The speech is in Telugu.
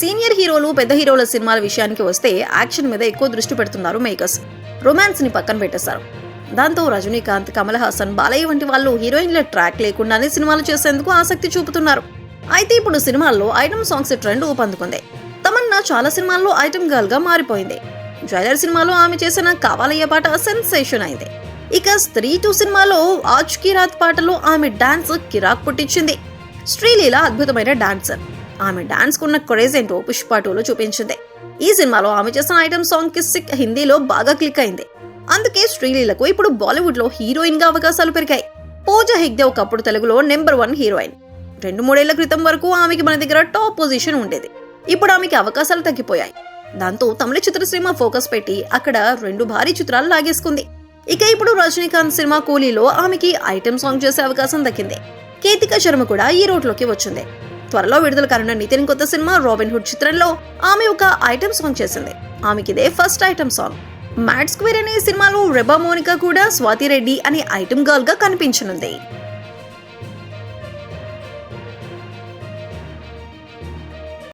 సీనియర్ హీరోలు పెద్ద హీరోల సినిమాల విషయానికి వస్తే యాక్షన్ మీద ఎక్కువ దృష్టి పెడుతున్నారు మేకర్స్. రొమాన్స్ని పక్కన పెట్టేశారు. దాంతో రజనీకాంత్ కమల్ హాసన్ బాలయ్య వంటి వాళ్ళు హీరోయిన్ల ట్రాక్ లేకుండానే సినిమాలు చేసేందుకు ఆసక్తి చూపుతున్నారు. అయితే ఇప్పుడు సినిమాల్లో ఐటమ్ సాంగ్స్ ట్రెండ్ ఊపందుకుంది. తమన్నా చాలా సినిమాల్లో ఐటమ్ గర్ల్గా మారిపోయింది. జైలర్ సినిమాలో ఆమె చేసిన కావాలయ్య పాట సెన్సేషన్ అయింది. ఇక స్త్రీ టూ సినిమాలో ఆజ్ కిరాత్ పాటలో ఆమె డాన్స్ కిరాక్ పుట్టించింది. శ్రీలీల అద్భుతమైన డాన్సర్. ఆమె డాన్స్ కున్న క్రేజ్ ఏంటో పుష్ప టూలో చూపించింది. ఈ సినిమాలో ఆమె చేసిన ఐటమ్ సాంగ్ కిస్సిక్ హిందీలో బాగా క్లిక్ అయింది. అందుకే శ్రీలీలకు ఇప్పుడు బాలీవుడ్లో హీరోయిన్గా అవకాశాలు పెరిగాయి. పూజా హెగ్దే ఒకప్పుడు తెలుగులో నెంబర్ వన్ హీరోయిన్. రెండు మూడేళ్ళ క్రితం వరకు ఆమెకి మన దగ్గర టాప్ పొజిషన్ ఉండేది. ఇప్పుడు ఆమెకి అవకాశాలు తగ్గిపోయాయి. దాంతో తమిళ చిత్రసీమ ఫోకస్ పెట్టి అక్కడ రెండు భారీ చిత్రాలు లాగేసుకుంది. ఇక ఇప్పుడు రజనీకాంత్ సినిమా కూలీలో ఆమెకి ఐటెం సాంగ్ చేసే అవకాశం దక్కింది. కేతిక శర్మ కూడా ఈ రోడ్లోకి వచ్చింది. త్వరలో విడుదల కానున్న నితిన్ కొత్త సినిమా రాబిన్ హుడ్ చిత్రంలో ఆమె ఒక ఐటెం సాంగ్ చేసింది. ఆమెకి ఇదే first item song. Mad square అనే సినిమాలో రెబా మోనికా కూడా స్వాతి రెడ్డి అనే ఐటెం గర్ల్గా కనిపించనుంది.